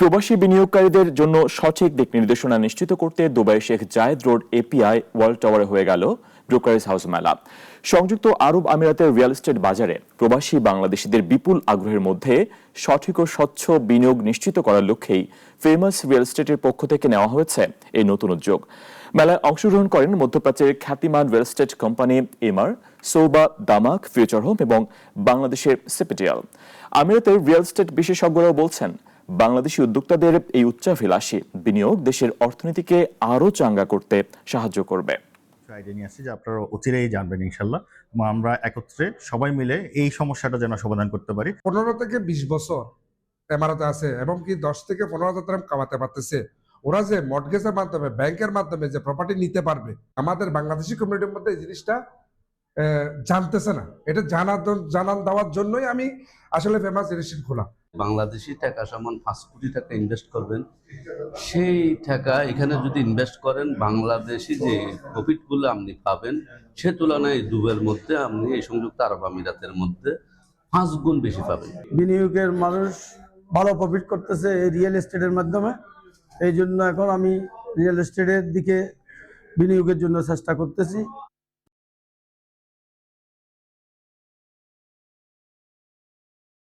প্রবাসী বিনিয়োগকারীদের জন্য সঠিক দিক নির্দেশনা নিশ্চিত করতে Dubai Sheikh Zayed road API world টাওয়ারে হয়ে গেল ব্রোকারেজ হাউস মেলা। সংযুক্ত আরব আমিরাতের রিয়েল এস্টেট বাজারে প্রবাসী বাংলাদেশিদের বিপুল আগ্রহের মধ্যে সঠিক ও স্বচ্ছ বিনিয়োগ নিশ্চিত করার লক্ষ্যেই ফেমাস রিয়েল এস্টেটের পক্ষ থেকে নেওয়া হয়েছে এই নতুন উদ্যোগ। মেলায় অংশগ্রহণ করেন মধ্যপ্রাচ্যের খ্যাতিমান real estate company Emaar Sobha, Damac, future home এবং বাংলাদেশের সেপিটিয়াল আমিরাতের রিয়েল এস্টেট বিশেষজ্ঞরাও বলছেন বাংলাদেশি উদ্যোক্তাদের এই উচ্চাভিলাষী বিনিয়োগ দেশের অর্থনীতিকে আরও চাঙ্গা করতে সাহায্য করবে। আইডিয়া নিয়ে আসছি যে আপনারা অচিরেই জানবেন ইনশাল্লাহ। আমরা একত্রে সবাই মিলে এই সমস্যাটা যেন সমাধান করতে পারি। পনেরো থেকে বিশ বছর এমারাতে আছে এবং কি দশ থেকে পনেরো হাজার টাকা কামাতে পারতেছে। ওরা যে মর্টগেজের মাধ্যমে ব্যাংকের মাধ্যমে যে প্রপার্টি নিতে পারবে আমাদের বাংলাদেশি কমিউনিটির মধ্যে এই জিনিসটা জানতেছে না। এটা জানার জন- জানান দেওয়ার জন্যই আমি আসলে ফেমাস রিলেশন খোলা। বাংলাদেশি টাকা সমান পাঁচ কোটি টাকা ইনভেস্ট করবেন। সেই টাকা এখানে যদি ইনভেস্ট করেন বাংলাদেশি যে প্রফিটগুলো আপনি পাবেন সে তুলনায় দুবের মধ্যে আপনি এই সংযুক্ত আরব আমিরাতের মধ্যে পাঁচ গুণ বেশি পাবেন। বিনিয়োগের মানুষ ভালো প্রফিট করতেছে এই রিয়েল এস্টেটের মাধ্যমে। এই জন্য এখন আমি রিয়েল এস্টেটের দিকে বিনিয়োগের জন্য চেষ্টা করতেছি।